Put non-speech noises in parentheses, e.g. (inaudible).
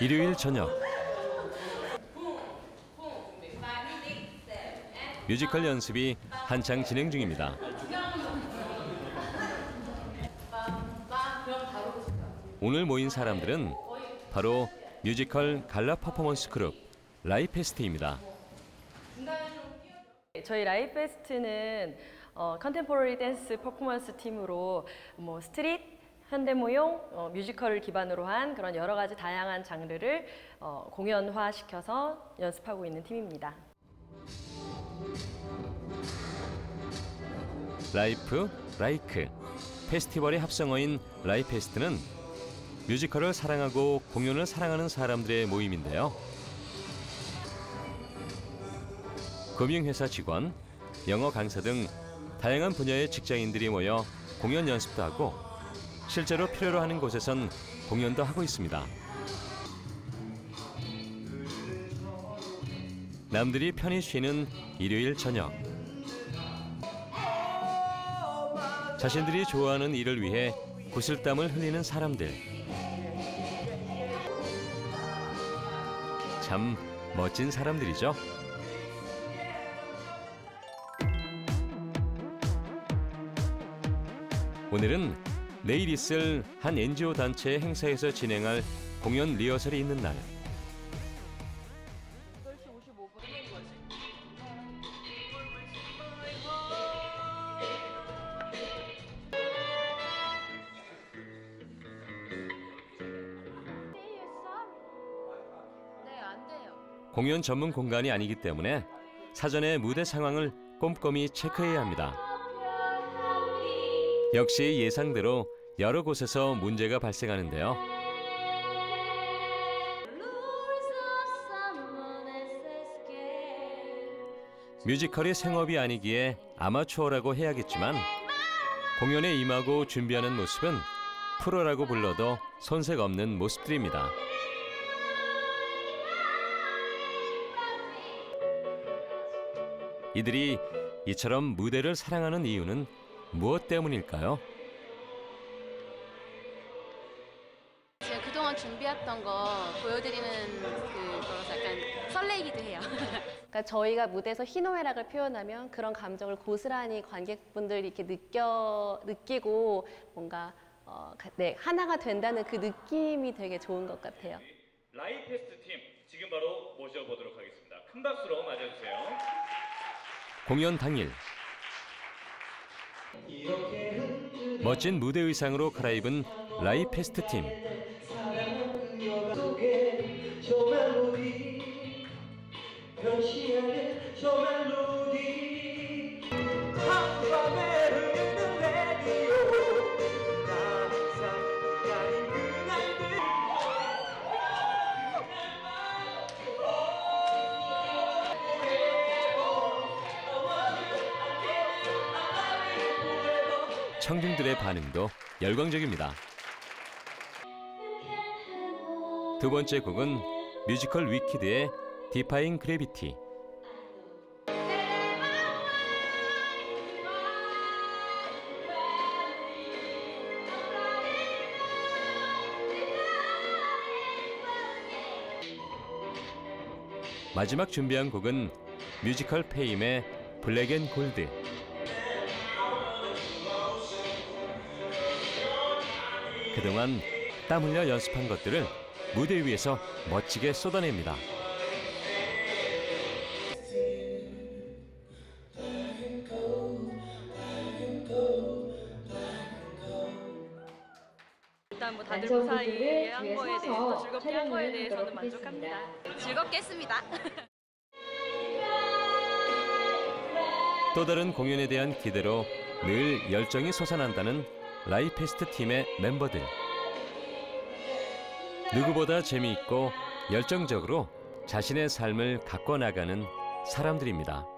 일요일 저녁 뮤지컬 연습이 한창 진행 중입니다. 오늘 모인 사람들은 바로 뮤지컬 갈라 퍼포먼스 그룹 라이페스트입니다. 저희 라이페스트는 어, 컨템포러리 댄스 퍼포먼스 팀으로 뭐 스트릿, 현대무용, 어, 뮤지컬을 기반으로 한 그런 여러 가지 다양한 장르를 어, 공연화시켜서 연습하고 있는 팀입니다. 라이프, 라이크, 페스티벌의 합성어인 라이페스트는 뮤지컬을 사랑하고 공연을 사랑하는 사람들의 모임인데요. 금융회사 직원, 영어 강사 등 다양한 분야의 직장인들이 모여 공연 연습도 하고 실제로 필요로 하는 곳에선 공연도 하고 있습니다. 남들이 편히 쉬는 일요일 저녁. 자신들이 좋아하는 일을 위해 구슬땀을 흘리는 사람들. 참 멋진 사람들이죠. 오늘은 내일 있을 한 NGO 단체 행사에서 진행할 공연 리허설이 있는 날. 공연 전문 공간이 아니기 때문에 사전에 무대 상황을 꼼꼼히 체크해야 합니다. 역시 예상대로 여러 곳에서 문제가 발생하는데요. 뮤지컬이 생업이 아니기에 아마추어라고 해야겠지만 공연에 임하고 준비하는 모습은 프로라고 불러도 손색 없는 모습들입니다. 이들이 이처럼 무대를 사랑하는 이유는 무엇 때문일까요? 제가 그동안 준비했던 거 보여드리는 그거라서 약간 설레기도 해요. (laughs) 그러니까 저희가 무대에서 희노애락을 표현하면 그런 감정을 고스란히 관객분들이 이렇게 느껴 느끼고 뭔가 어, 가- 네, 하나가 된다는 그 느낌이 되게 좋은 것 같아요. 라이페스트 팀 지금 바로 모셔보도록 하겠습니다. 큰 박수로 맞아주세요. 공연 당일 멋진 무대 의상으로 갈아입은 라이페스트 팀. 변신하는 저 멜로디 청중들의 반응도 열광적입니다. 두 번째 곡은 뮤지컬 위키드의 디파잉 그래비티 마지막 준비한 곡은 뮤지컬 페임의 블랙 앤 골드 그동안 땀 흘려 연습한 것들을 무대 위에서 멋지게 쏟아냅니다. 일단 뭐 다들 무사히 한 거에 대해서 즐겁게 한 거에 대해서는 만족합니다. 즐겁게 했습니다. (laughs) 또 다른 공연에 대한 기대로 늘 열정이 솟아난다는 라이페스트 팀의 멤버들. 누구보다 재미있고 열정적으로 자신의 삶을 가꿔 나가는 사람들입니다.